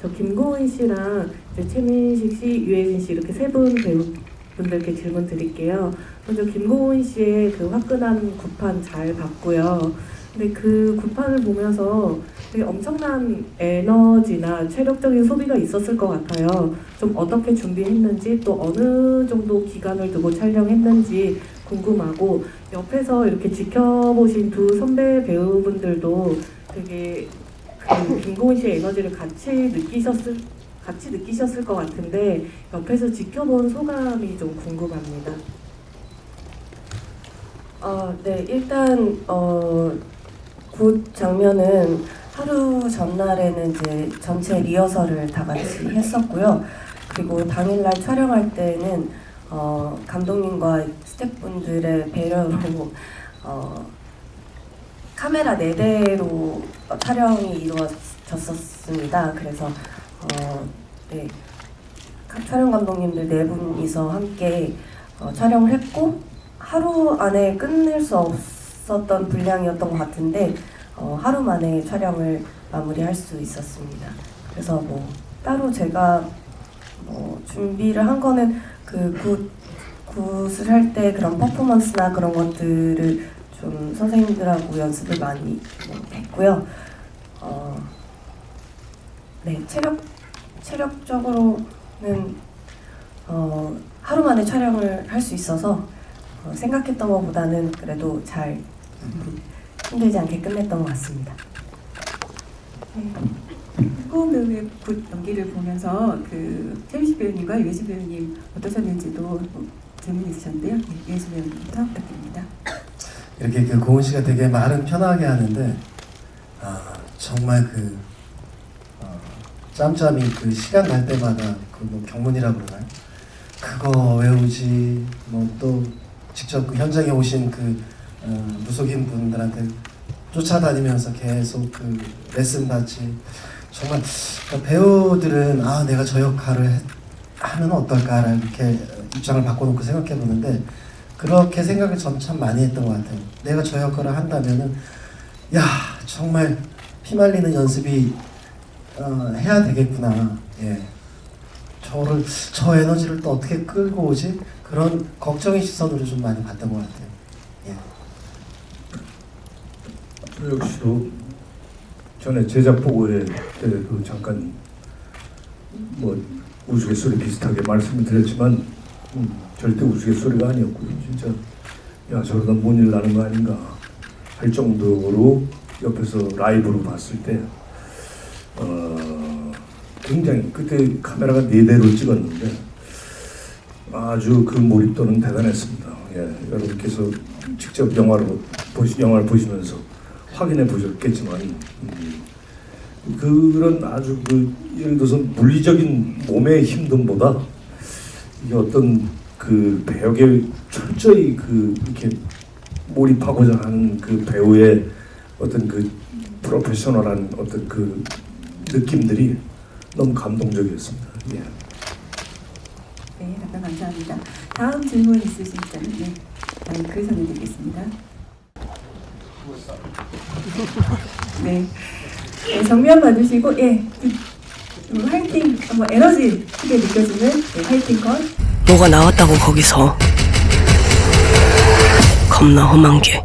저 김고은 씨랑 이제 최민식 씨, 유해진 씨 이렇게 세 분 배우분들께 질문 드릴게요. 먼저 김고은 씨의 그 화끈한 구판 잘 봤고요. 근데 그 구판을 보면서 되게 엄청난 에너지나 체력적인 소비가 있었을 것 같아요. 좀 어떻게 준비했는지 또 어느 정도 기간을 두고 촬영했는지 궁금하고 옆에서 이렇게 지켜보신 두 선배 배우분들도 되게 그 김고은 씨의 에너지를 같이 느끼셨을 같이 느끼셨을 것 같은데 옆에서 지켜본 소감이 좀 궁금합니다. 어, 네, 일단 어, 굿 장면은 하루 전날에는 이제 전체 리허설을 다 같이 했었고요. 그리고 당일날 촬영할 때는 어, 감독님과 스태프분들의 배려로 어, 카메라 네 대로 촬영이 이루어졌었습니다. 그래서 어, 네, 카- 촬영 감독님들 네 분이서 함께 어, 촬영을 했고 하루 안에 끝낼 수 없었던 분량이었던 것 같은데 어, 하루 만에 촬영을 마무리할 수 있었습니다. 그래서 뭐 따로 제가 뭐 준비를 한 거는 그 굿, 굿을 할 때 그런 퍼포먼스나 그런 것들을 좀 선생님들하고 연습을 많이 뭐 했고요. 어, 네 체력 체력적으로는 어, 하루 만에 촬영을 할 수 있어서 어, 생각했던 것보다는 그래도 잘 힘들지 않게 끝냈던 것 같습니다. 고은 배우의 굿 연기를 보면서 그 최민식 배우님과 유해진 배우님 어떠셨는지도 뭐 질문이 있으셨는데요. 네, 유해진 배우님부터 부탁드립니다. 이렇게 그 고은 씨가 되게 말은 편하게 하는데 아 정말 그 어, 짬짬이 그 시간 날 때마다 그 뭐 경문이라고 그러나요? 그거 외우지 뭐 또 직접 그 현장에 오신 그 어, 무속인 분들한테 쫓아다니면서 계속 그 레슨 받지 정말 그러니까 배우들은 아 내가 저 역할을 해- 하면 어떨까라는 이렇게 입장을 바꿔놓고 생각해 보는데 그렇게 생각을 전 참 많이 했던 것 같아요. 내가 저 역할을 한다면은 야 정말 피말리는 연습이 어, 해야 되겠구나. 예. 저를 저 에너지를 또 어떻게 끌고 오지? 그런 걱정의 시선으로 좀 많이 봤던 것 같아요. 예. 저 역시도 전에 제작 보고회 때도 잠깐 뭐 우스갯소리 비슷하게 말씀을 드렸지만 음, 절대 우스갯소리가 아니었고요. 진짜 야 저러다 뭔일 나는 거 아닌가 할 정도로 옆에서 라이브로 봤을 때 어, 굉장히 그때 카메라가 네 대로 찍었는데 아주 그 몰입도는 대단했습니다. 예, 여러분께서 직접 영화로 보시 영화를 보시면서 확인해 보셨겠지만 음, 그런 아주 그 예를 들어서 물리적인 몸의 힘듦보다 이게 어떤 그 배역에 철저히 그 이렇게 몰입하고자 하는 그 배우의 어떤 그 프로페셔널한 어떤 그 느낌들이 너무 감동적이었습니다. 예. 네, 답변 감사합니다. 다음 질문 있으시다면 네, 마이크 전해드리겠습니다. 네, 네 정면 봐주시고 예, 좀 화이팅, 뭐 에너지 크게 느껴지는 네, 화이팅 컷. 뭐가 나왔다고 거기서 겁나 험한 게